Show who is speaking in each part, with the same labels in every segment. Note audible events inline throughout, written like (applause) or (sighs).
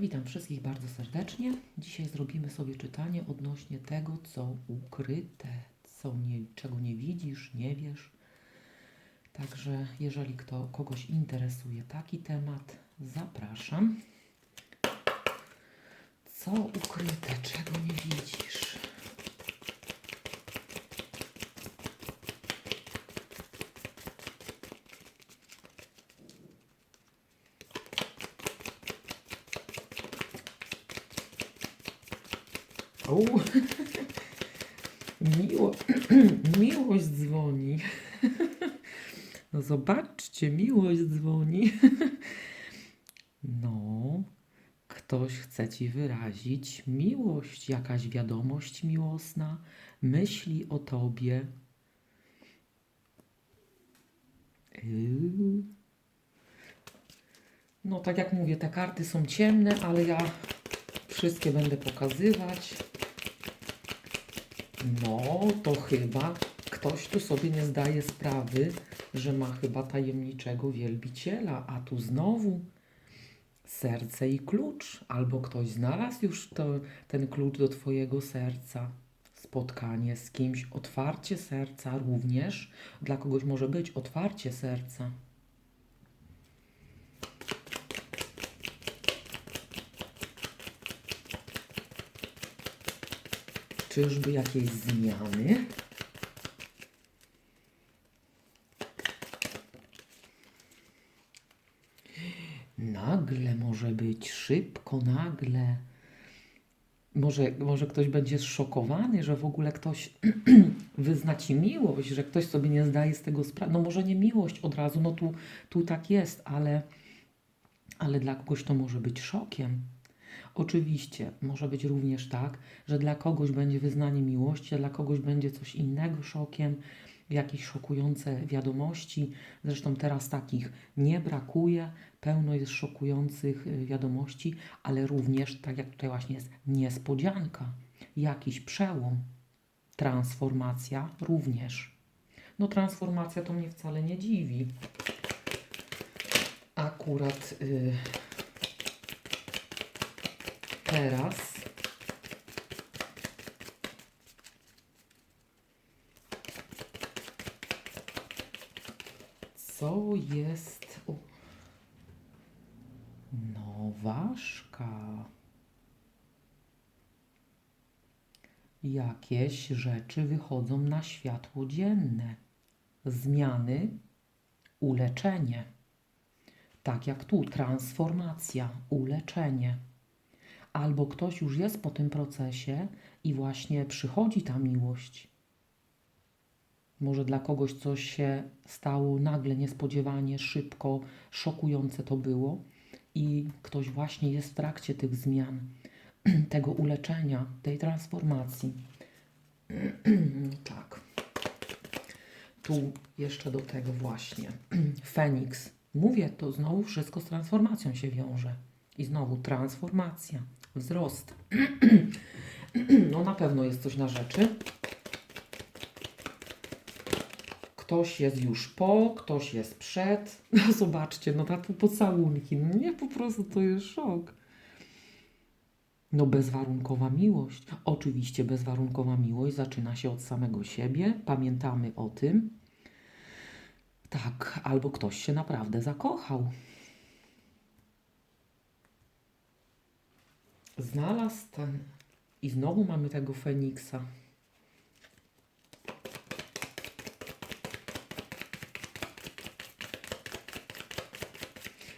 Speaker 1: Witam wszystkich bardzo serdecznie. Dzisiaj zrobimy sobie czytanie odnośnie tego, co ukryte, co nie, czego nie widzisz, nie wiesz. Także jeżeli kto, kogoś interesuje taki temat, zapraszam. Co ukryte, czego nie widzisz? O, Miło, (laughs) (clears throat) miłość dzwoni. (laughs) No zobaczcie, miłość dzwoni. (laughs) No, ktoś chce ci wyrazić miłość, jakaś wiadomość miłosna, myśli o tobie. Yy. No, tak jak mówię, te karty są ciemne, ale ja wszystkie będę pokazywać. No, to chyba ktoś tu sobie nie zdaje sprawy, że ma chyba tajemniczego wielbiciela, a tu znowu serce i klucz, albo ktoś znalazł już to, ten klucz do Twojego serca. Spotkanie z kimś, otwarcie serca również. Dla kogoś może być otwarcie serca. Czyżby jakieś zmiany? Nagle może być, szybko, nagle. Może, może ktoś będzie zszokowany, że w ogóle ktoś (clears throat) wyzna ci miłość, że ktoś sobie nie zdaje z tego sprawy. No może nie miłość od razu, no tu, tu tak jest, ale, ale dla kogoś to może być szokiem. Oczywiście może być również tak, że dla kogoś będzie wyznanie miłości, a dla kogoś będzie coś innego szokiem, jakieś szokujące wiadomości. Zresztą teraz takich nie brakuje, pełno jest szokujących y, wiadomości, ale również, tak jak tutaj właśnie jest, niespodzianka, jakiś przełom, transformacja również. No transformacja to mnie wcale nie dziwi. Akurat y, teraz co jest u... No, ważka. Jakieś rzeczy wychodzą na światło dzienne. Zmiany, uleczenie. Tak jak tu, transformacja, uleczenie. Albo ktoś już jest po tym procesie i właśnie przychodzi ta miłość. Może dla kogoś coś się stało nagle, niespodziewanie, szybko, szokujące to było i ktoś właśnie jest w trakcie tych zmian, (clears throat) tego uleczenia, tej transformacji. (clears throat) tak. Tu jeszcze do tego właśnie. (clears throat) Feniks. Mówię, to znowu wszystko z transformacją się wiąże. I znowu transformacja, wzrost. (clears throat) no na pewno jest coś na rzeczy. Ktoś jest już po, ktoś jest przed. (laughs) No zobaczcie, no tak pocałunki. No nie, po prostu to jest szok. No bezwarunkowa miłość. Oczywiście bezwarunkowa miłość zaczyna się od samego siebie. Pamiętamy o tym. Tak, albo ktoś się naprawdę zakochał. Znalazł ten. I znowu mamy tego Feniksa.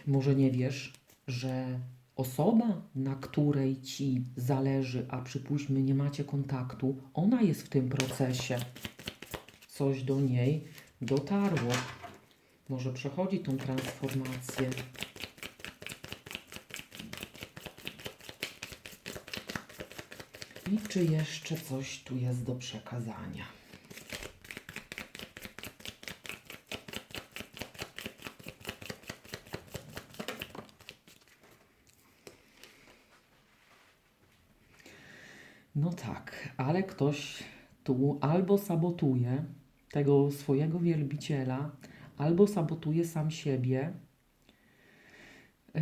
Speaker 1: Może nie wiesz, że osoba, na której ci zależy, a przypuśćmy nie macie kontaktu, ona jest w tym procesie. Coś do niej dotarło. Może przechodzi tą transformację. I czy jeszcze coś tu jest do przekazania? No tak, ale ktoś tu albo sabotuje tego swojego wielbiciela, albo sabotuje sam siebie. Yy,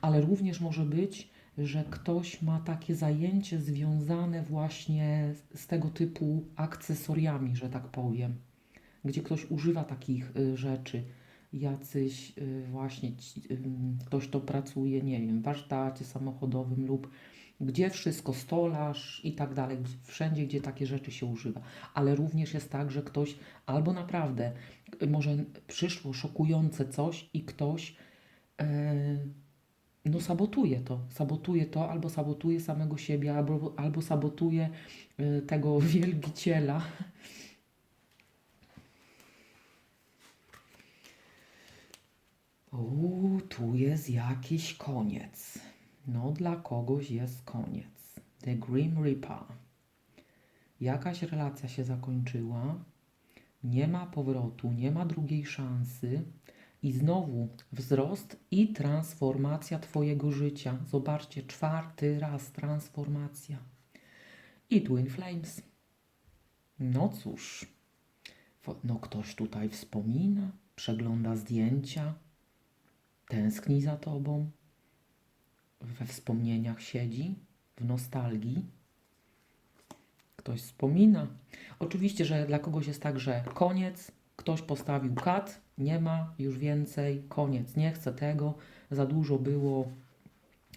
Speaker 1: Ale również może być, że ktoś ma takie zajęcie związane właśnie z tego typu akcesoriami, że tak powiem, gdzie ktoś używa takich y, rzeczy. Jacyś y, właśnie ym, ktoś, kto pracuje, nie wiem, w warsztacie samochodowym lub gdzie wszystko, stolarz i tak dalej, wszędzie, gdzie takie rzeczy się używa. Ale również jest tak, że ktoś albo naprawdę y, może przyszło szokujące coś i ktoś e, no sabotuje to, sabotuje to, albo sabotuje samego siebie, albo, albo sabotuje y, tego (laughs) wielbiciela. U, tu jest jakiś koniec. No, dla kogoś jest koniec. The Grim Reaper. Jakaś relacja się zakończyła, nie ma powrotu, nie ma drugiej szansy. I znowu wzrost i transformacja Twojego życia. Zobaczcie, czwarty raz transformacja. I Twin Flames. No cóż, no ktoś tutaj wspomina, przegląda zdjęcia, tęskni za Tobą, we wspomnieniach siedzi, w nostalgii. Ktoś wspomina. Oczywiście, że dla kogoś jest tak, że koniec, ktoś postawił kat, nie ma już więcej, koniec, nie chcę tego, za dużo było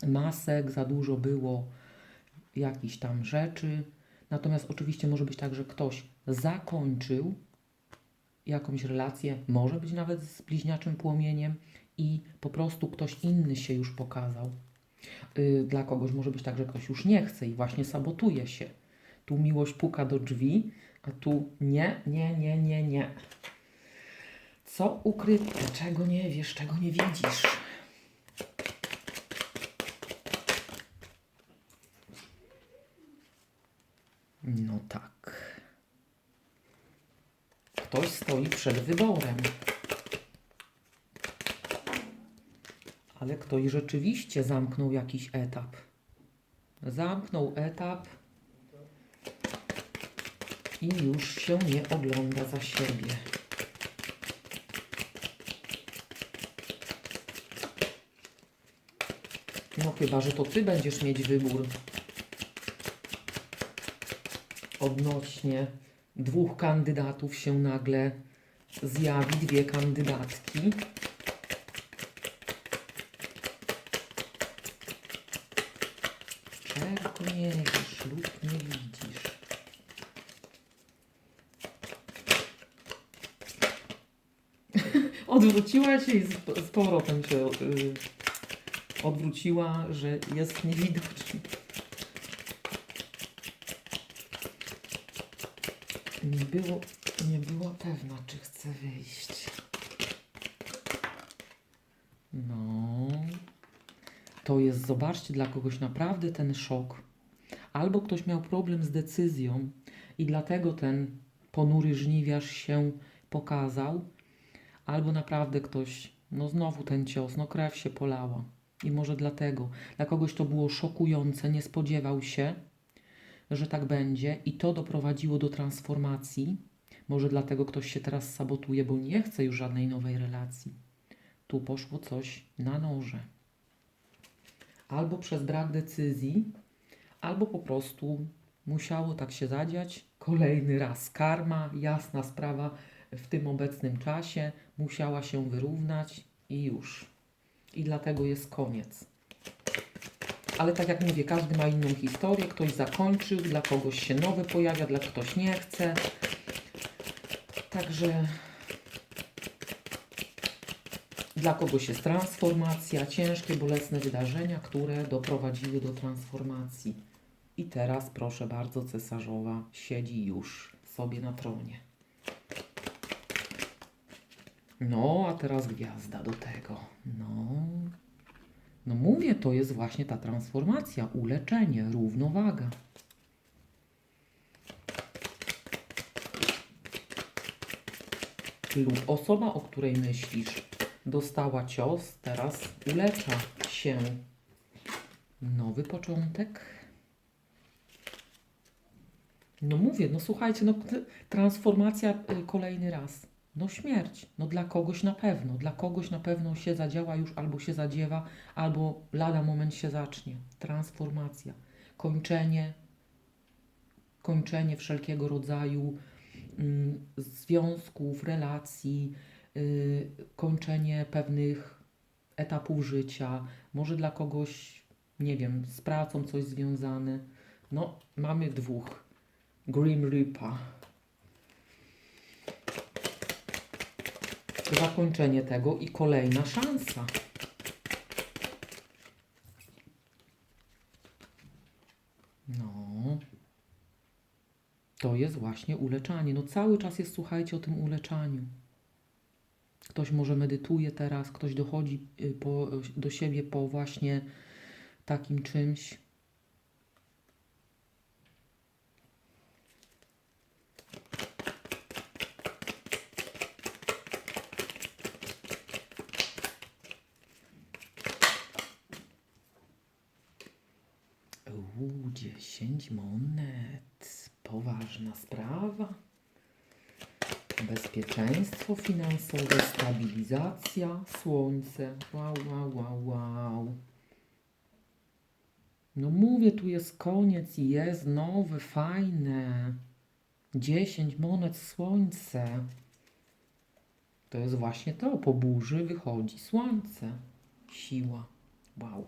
Speaker 1: masek, za dużo było jakichś tam rzeczy. Natomiast oczywiście może być tak, że ktoś zakończył jakąś relację, może być nawet z bliźniaczym płomieniem i po prostu ktoś inny się już pokazał. Yy, Dla kogoś może być tak, że ktoś już nie chce i właśnie sabotuje się. Tu miłość puka do drzwi, a tu nie, nie, nie, nie, nie. Co ukryte, czego nie wiesz, czego nie widzisz. No tak. Ktoś stoi przed wyborem. Ale ktoś rzeczywiście zamknął jakiś etap. Zamknął etap i już się nie ogląda za siebie. No chyba, że to ty będziesz mieć wybór odnośnie dwóch kandydatów się nagle zjawi, dwie kandydatki. Czego lub nie widzisz? (laughs) Odwróciła się i z, z powrotem się y, odwróciła, że jest niewidoczny. Nie było, nie była pewna, czy chce wyjść. No. To jest, zobaczcie, dla kogoś naprawdę ten szok. Albo ktoś miał problem z decyzją i dlatego ten ponury żniwiarz się pokazał, albo naprawdę ktoś, no znowu ten cios, no krew się polała. I może dlatego. Dla kogoś to było szokujące, nie spodziewał się, że tak będzie i to doprowadziło do transformacji. Może dlatego ktoś się teraz sabotuje, bo nie chce już żadnej nowej relacji. Tu poszło coś na noże. Albo przez brak decyzji, albo po prostu musiało tak się zadziać. Kolejny raz karma, jasna sprawa w tym obecnym czasie musiała się wyrównać i już. I dlatego jest koniec. Ale tak jak mówię, każdy ma inną historię. Ktoś zakończył, dla kogoś się nowy pojawia, dla ktoś nie chce. Także dla kogoś jest transformacja, ciężkie, bolesne wydarzenia, które doprowadziły do transformacji. I teraz, proszę bardzo, cesarzowa siedzi już sobie na tronie. No, a teraz gwiazda do tego. No. No mówię, to jest właśnie ta transformacja, uleczenie, równowaga. Lub osoba, o której myślisz, dostała cios, teraz ulecza się. Nowy początek. No mówię, no słuchajcie, no transformacja y, kolejny raz. No śmierć. No dla kogoś na pewno. Dla kogoś na pewno się zadziała już albo się zadziewa, albo lada moment się zacznie. Transformacja. Kończenie. Kończenie wszelkiego rodzaju mm, związków, relacji, y, kończenie pewnych etapów życia. Może dla kogoś, nie wiem, z pracą coś związane. No, mamy dwóch. Grim Reaper. Zakończenie tego i kolejna szansa. No. To jest właśnie uleczanie. No cały czas jest, słuchajcie, o tym uleczaniu. Ktoś może medytuje teraz, ktoś dochodzi y, po, do siebie po właśnie takim czymś. Uuu, 10 monet. Poważna sprawa. Bezpieczeństwo finansowe, stabilizacja, słońce. Wow, wow, wow, wow. No mówię, tu jest koniec i jest nowe, fajne. 10 monet, słońce. To jest właśnie to. Po burzy wychodzi słońce. Siła. Wow.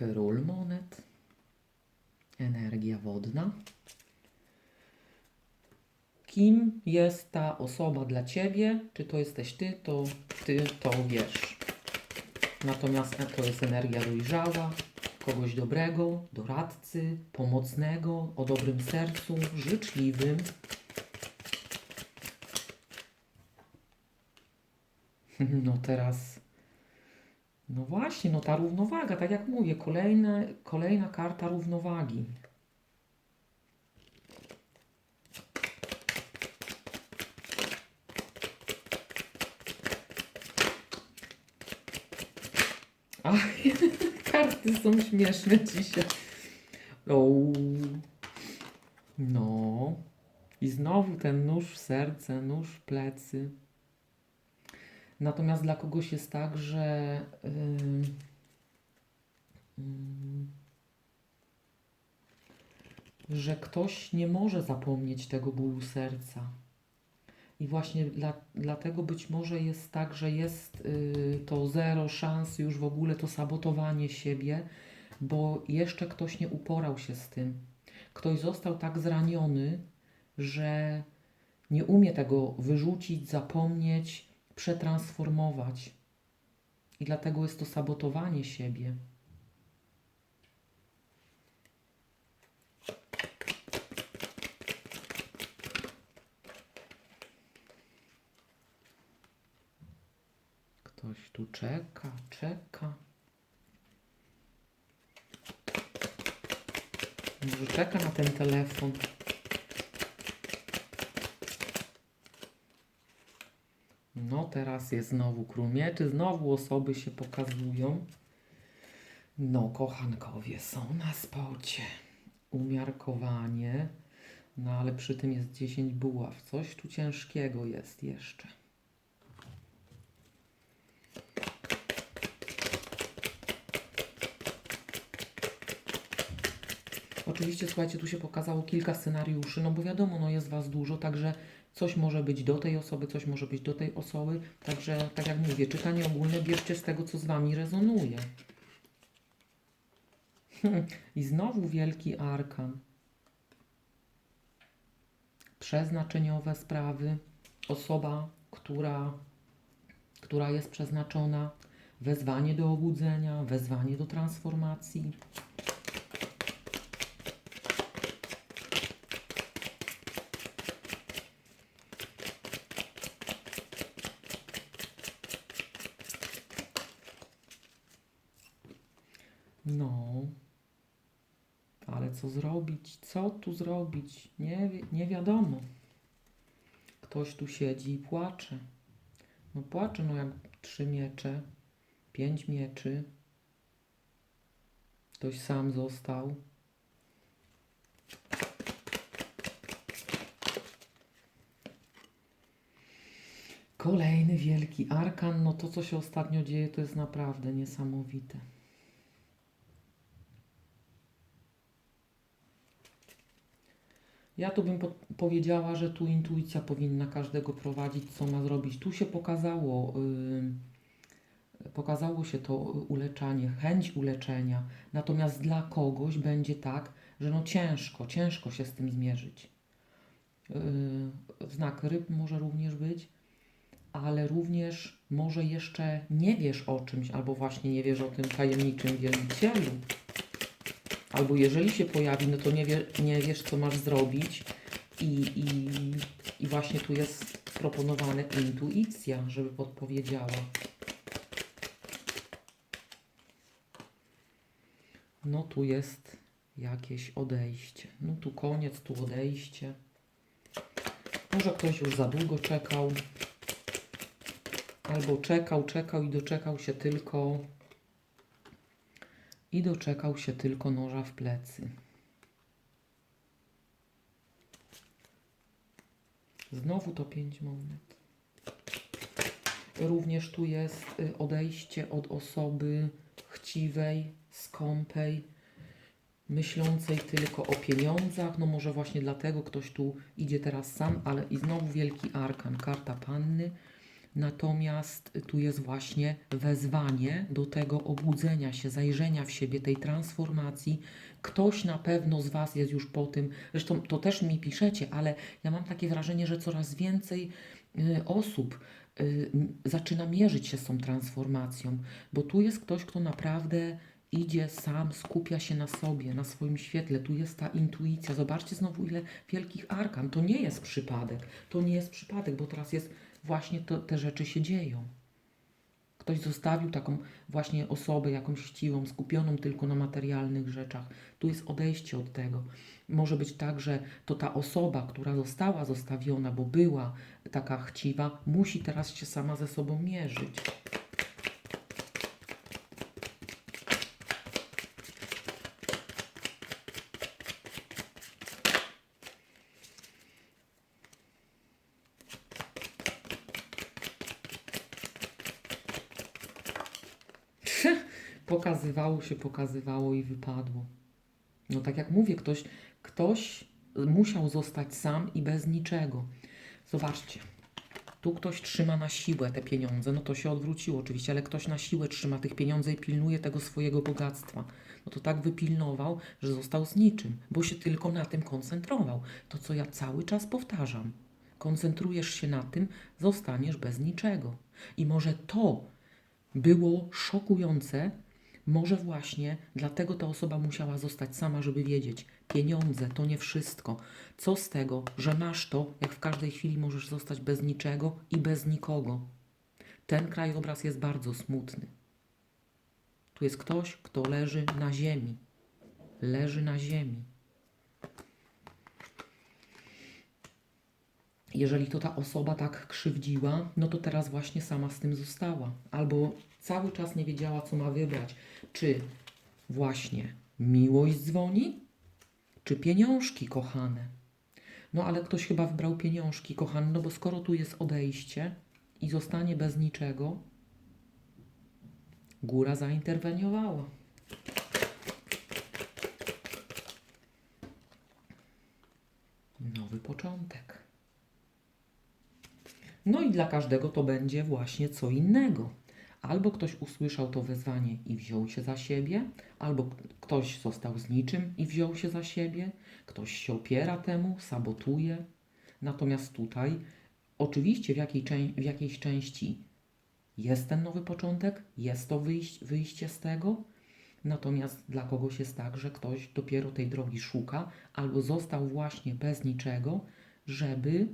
Speaker 1: Król monet. Energia wodna. Kim jest ta osoba dla ciebie? Czy to jesteś ty, to ty to wiesz. Natomiast to jest energia dojrzała, kogoś dobrego, doradcy, pomocnego, o dobrym sercu, życzliwym. (laughs) No teraz no właśnie, no ta równowaga, tak jak mówię, kolejne, kolejna karta równowagi. A, (laughs) karty są śmieszne dzisiaj. O, no. I znowu ten nóż w serce, nóż w plecy. Natomiast dla kogoś jest tak, że ym, że ktoś nie może zapomnieć tego bólu serca. I właśnie dla, dlatego być może jest tak, że jest y, to zero szans już w ogóle to sabotowanie siebie, bo jeszcze ktoś nie uporał się z tym. Ktoś został tak zraniony, że nie umie tego wyrzucić, zapomnieć, przetransformować. I dlatego jest to sabotowanie siebie. Ktoś tu czeka, czeka. Może czeka na ten telefon. No, teraz jest znowu krumieczy, znowu osoby się pokazują. No, kochankowie są na spocie. Umiarkowanie. No, ale przy tym jest 10 buław. Coś tu ciężkiego jest jeszcze. Oczywiście, słuchajcie, tu się pokazało kilka scenariuszy, no bo wiadomo, no jest Was dużo, także coś może być do tej osoby, coś może być do tej osoby, także tak jak mówię, czytanie ogólne bierzcie z tego, co z Wami rezonuje. (laughs) I znowu wielki arkan. Przeznaczeniowe sprawy. Osoba, która, która jest przeznaczona. Wezwanie do obudzenia, wezwanie do transformacji. No. Ale co zrobić? Co tu zrobić? Nie, wi nie wiadomo. Ktoś tu siedzi i płacze. No płacze, no jak trzy miecze, pięć mieczy. Ktoś sam został. Kolejny wielki arkan. No to, co się ostatnio dzieje, to jest naprawdę niesamowite. Ja tu bym po powiedziała, że tu intuicja powinna każdego prowadzić, co ma zrobić. Tu się pokazało, yy, pokazało się to uleczanie, chęć uleczenia. Natomiast dla kogoś będzie tak, że no ciężko, ciężko się z tym zmierzyć. Yy, znak ryb może również być, ale również może jeszcze nie wiesz o czymś, albo właśnie nie wiesz o tym tajemniczym wielbicielu. Albo jeżeli się pojawi, no to nie, wie, nie wiesz, co masz zrobić. I, i, I właśnie tu jest proponowana intuicja, żeby podpowiedziała. No tu jest jakieś odejście. No tu koniec, tu odejście. Może ktoś już za długo czekał. Albo czekał, czekał i doczekał się tylko i doczekał się tylko noża w plecy. Znowu to pięć monet. Również tu jest y, odejście od osoby chciwej, skąpej, myślącej tylko o pieniądzach. No może właśnie dlatego ktoś tu idzie teraz sam, ale i znowu wielki arkan, karta panny. Natomiast tu jest właśnie wezwanie do tego obudzenia się, zajrzenia w siebie, tej transformacji. Ktoś na pewno z Was jest już po tym, zresztą to też mi piszecie, ale ja mam takie wrażenie, że coraz więcej y, osób y, zaczyna mierzyć się z tą transformacją, bo tu jest ktoś, kto naprawdę idzie sam, skupia się na sobie, na swoim świetle. Tu jest ta intuicja. Zobaczcie znowu, ile wielkich arkan. To nie jest przypadek. To nie jest przypadek, bo teraz jest właśnie to, te rzeczy się dzieją. Ktoś zostawił taką właśnie osobę jakąś chciwą, skupioną tylko na materialnych rzeczach. Tu jest odejście od tego. Może być tak, że to ta osoba, która została zostawiona, bo była taka chciwa, musi teraz się sama ze sobą mierzyć. Pokazywało się, pokazywało i wypadło. No tak jak mówię, ktoś, ktoś musiał zostać sam i bez niczego. Zobaczcie, tu ktoś trzyma na siłę te pieniądze, no to się odwróciło oczywiście, ale ktoś na siłę trzyma tych pieniędzy i pilnuje tego swojego bogactwa. No to tak wypilnował, że został z niczym, bo się tylko na tym koncentrował. To, co ja cały czas powtarzam. Koncentrujesz się na tym, zostaniesz bez niczego. I może to było szokujące, może właśnie dlatego ta osoba musiała zostać sama, żeby wiedzieć, pieniądze to nie wszystko. Co z tego, że masz to, jak w każdej chwili możesz zostać bez niczego i bez nikogo. Ten krajobraz jest bardzo smutny. Tu jest ktoś, kto leży na ziemi. Leży na ziemi. Jeżeli to ta osoba tak krzywdziła, no to teraz właśnie sama z tym została. Albo cały czas nie wiedziała, co ma wybrać. Czy właśnie miłość dzwoni, czy pieniążki kochane? No ale ktoś chyba wybrał pieniążki kochane, no bo skoro tu jest odejście i zostanie bez niczego, góra zainterweniowała. Nowy początek. No i dla każdego to będzie właśnie co innego. Albo ktoś usłyszał to wezwanie i wziął się za siebie, albo ktoś został z niczym i wziął się za siebie, ktoś się opiera temu, sabotuje. Natomiast tutaj, oczywiście w, jakiej w jakiejś części jest ten nowy początek, jest to wyjś- wyjście z tego, natomiast dla kogoś jest tak, że ktoś dopiero tej drogi szuka, albo został właśnie bez niczego, żeby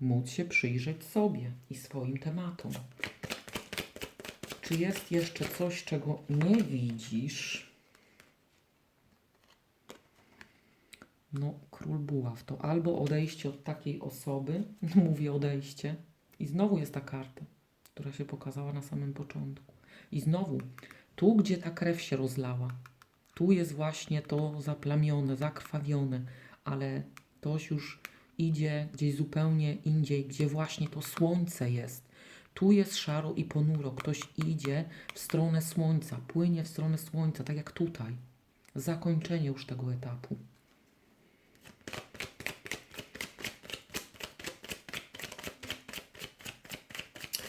Speaker 1: móc się przyjrzeć sobie i swoim tematom. Czy jest jeszcze coś, czego nie widzisz? No, król buław to albo odejście od takiej osoby, (laughs) mówię odejście, i znowu jest ta karta, która się pokazała na samym początku. I znowu, tu gdzie ta krew się rozlała, tu jest właśnie to zaplamione, zakrwawione, ale ktoś już idzie gdzieś zupełnie indziej, gdzie właśnie to słońce jest. Tu jest szaro i ponuro. Ktoś idzie w stronę słońca, płynie w stronę słońca, tak jak tutaj. Zakończenie już tego etapu.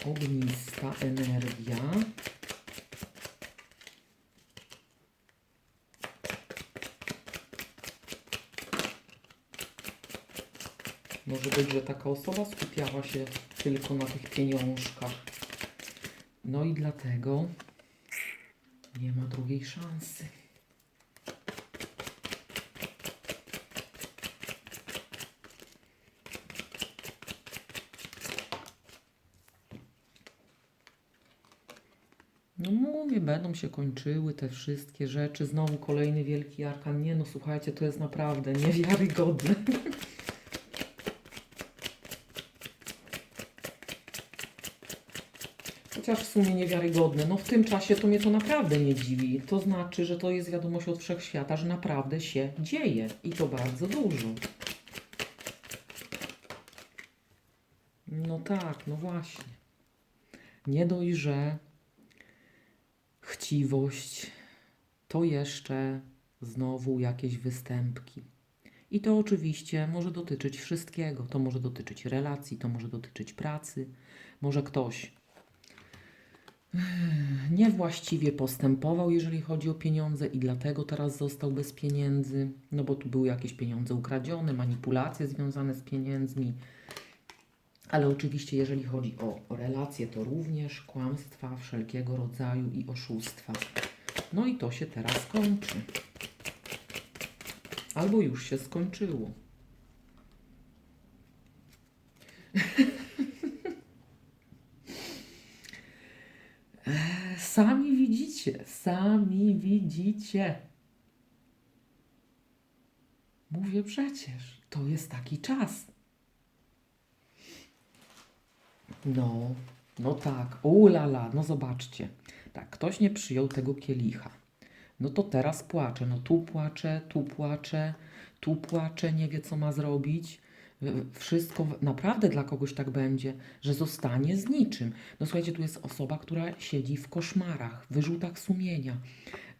Speaker 1: Ognista energia. Może być, że taka osoba skupiała się tylko na tych pieniążkach. No i dlatego nie ma drugiej szansy. No mówię, będą się kończyły te wszystkie rzeczy. Znowu kolejny wielki arkan. Nie no, słuchajcie, to jest naprawdę niewiarygodne. (laughs) Chociaż w sumie niewiarygodne. No w tym czasie to mnie to naprawdę nie dziwi. To znaczy, że to jest wiadomość od wszechświata, że naprawdę się dzieje. I to bardzo dużo. No tak, no właśnie. Nie dość, chciwość, to jeszcze znowu jakieś występki. I to oczywiście może dotyczyć wszystkiego. To może dotyczyć relacji, to może dotyczyć pracy. Może ktoś (sighs) niewłaściwie postępował, jeżeli chodzi o pieniądze i dlatego teraz został bez pieniędzy, no bo tu były jakieś pieniądze ukradzione, manipulacje związane z pieniędzmi. Ale oczywiście, jeżeli chodzi o relacje, to również kłamstwa wszelkiego rodzaju i oszustwa. No i to się teraz kończy. Albo już się skończyło. Sami widzicie, sami widzicie. Mówię przecież, to jest taki czas. No, no tak, ulala, no zobaczcie. Tak, ktoś nie przyjął tego kielicha. No to teraz płacze, no tu płacze, tu płacze, tu płacze, nie wie co ma zrobić. Wszystko naprawdę dla kogoś tak będzie, że zostanie z niczym. No słuchajcie, tu jest osoba, która siedzi w koszmarach, wyrzutach sumienia.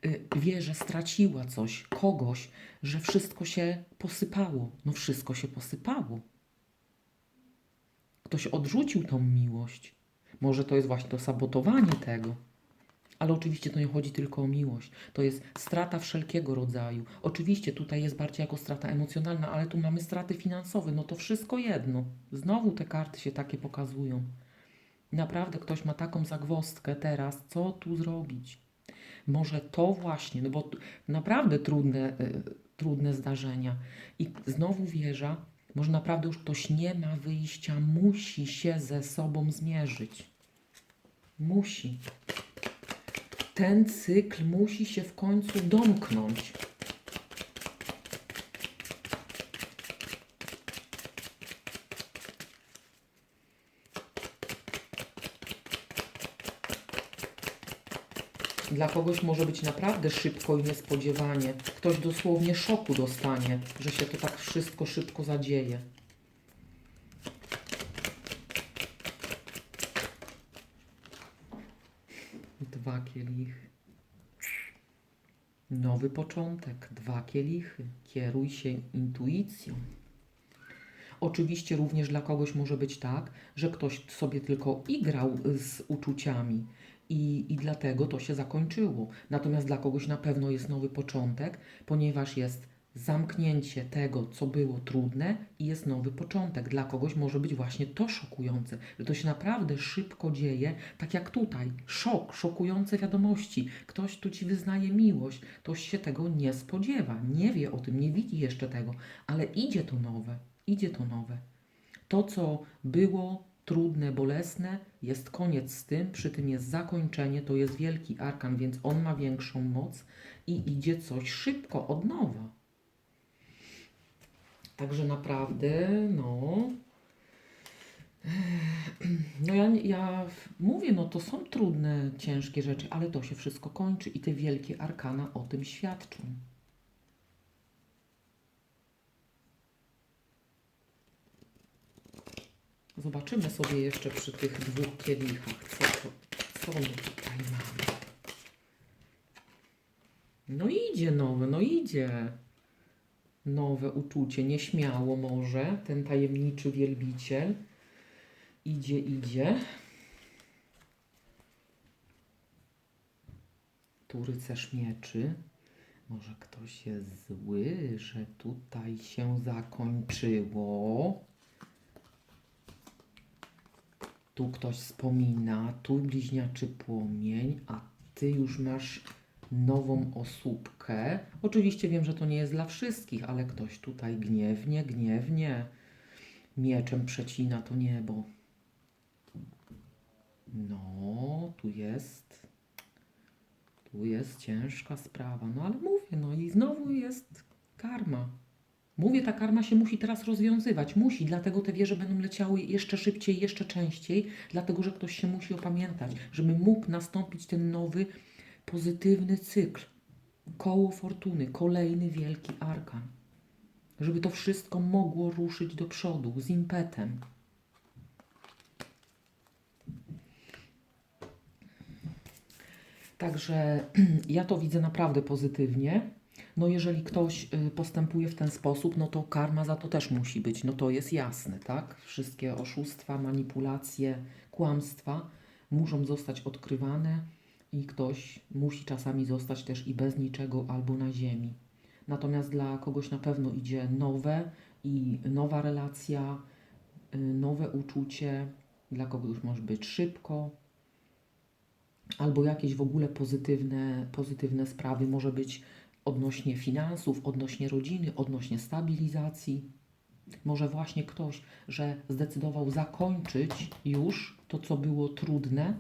Speaker 1: Y, Wie, że straciła coś, kogoś, że wszystko się posypało. No wszystko się posypało. Ktoś odrzucił tą miłość. Może to jest właśnie to sabotowanie tego. Ale oczywiście to nie chodzi tylko o miłość. To jest strata wszelkiego rodzaju. Oczywiście tutaj jest bardziej jako strata emocjonalna, ale tu mamy straty finansowe. No to wszystko jedno. Znowu te karty się takie pokazują. Naprawdę ktoś ma taką zagwozdkę teraz, co tu zrobić? Może to właśnie, no bo naprawdę trudne, y, trudne zdarzenia. I znowu wieża, może naprawdę już ktoś nie ma wyjścia, musi się ze sobą zmierzyć. Musi. Ten cykl musi się w końcu domknąć. Dla kogoś może być naprawdę szybko i niespodziewanie. Ktoś dosłownie szoku dostanie, że się to tak wszystko szybko zadzieje. Dwa kielichy. Nowy początek, dwa kielichy. Kieruj się intuicją. Oczywiście również dla kogoś może być tak, że ktoś sobie tylko igrał z uczuciami i, i dlatego to się zakończyło. Natomiast dla kogoś na pewno jest nowy początek, ponieważ jest zamknięcie tego, co było trudne i jest nowy początek. Dla kogoś może być właśnie to szokujące, że to się naprawdę szybko dzieje, tak jak tutaj. Szok, szokujące wiadomości. Ktoś tu ci wyznaje miłość, ktoś się tego nie spodziewa, nie wie o tym, nie widzi jeszcze tego, ale idzie to nowe, idzie to nowe. To, co było trudne, bolesne, jest koniec z tym, przy tym jest zakończenie, to jest wielki arkan, więc on ma większą moc i idzie coś szybko, od nowa. Także naprawdę, no. No ja, ja mówię, no to są trudne, ciężkie rzeczy, ale to się wszystko kończy i te wielkie arkana o tym świadczą. Zobaczymy sobie jeszcze przy tych dwóch kielichach, co, to, co my tutaj mamy. No idzie nowe, no idzie. Nowe uczucie, nieśmiało może, ten tajemniczy wielbiciel. Idzie, idzie. Tu rycerz mieczy. Może ktoś jest zły, że tutaj się zakończyło. Tu ktoś wspomina, tu bliźniaczy płomień, a ty już masz nową osóbkę. Oczywiście wiem, że to nie jest dla wszystkich, ale ktoś tutaj gniewnie, gniewnie mieczem przecina to niebo. No, tu jest. Tu jest ciężka sprawa. No ale mówię, no i znowu jest karma. Mówię, ta karma się musi teraz rozwiązywać. Musi, dlatego te wieże będą leciały jeszcze szybciej, jeszcze częściej, dlatego że ktoś się musi opamiętać, żeby mógł nastąpić ten nowy, pozytywny cykl. Koło fortuny, kolejny wielki arkan. Żeby to wszystko mogło ruszyć do przodu z impetem. Także (clears throat) ja to widzę naprawdę pozytywnie. No jeżeli ktoś y, postępuje w ten sposób, no to karma za to też musi być. No to jest jasne, tak? Wszystkie oszustwa, manipulacje, kłamstwa muszą zostać odkrywane i ktoś musi czasami zostać też i bez niczego albo na ziemi. Natomiast dla kogoś na pewno idzie nowe i nowa relacja, y, nowe uczucie. Dla kogoś może być szybko, albo jakieś w ogóle pozytywne, pozytywne sprawy, może być odnośnie finansów, odnośnie rodziny, odnośnie stabilizacji. Może właśnie ktoś, że zdecydował zakończyć już to, co było trudne,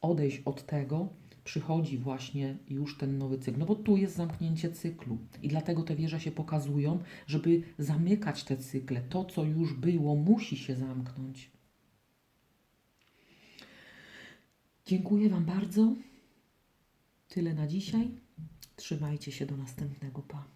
Speaker 1: odejść od tego, przychodzi właśnie już ten nowy cykl. No bo tu jest zamknięcie cyklu i dlatego te wieże się pokazują, żeby zamykać te cykle. To, co już było, musi się zamknąć. Dziękuję Wam bardzo. Tyle na dzisiaj. Trzymajcie się do następnego. Pa.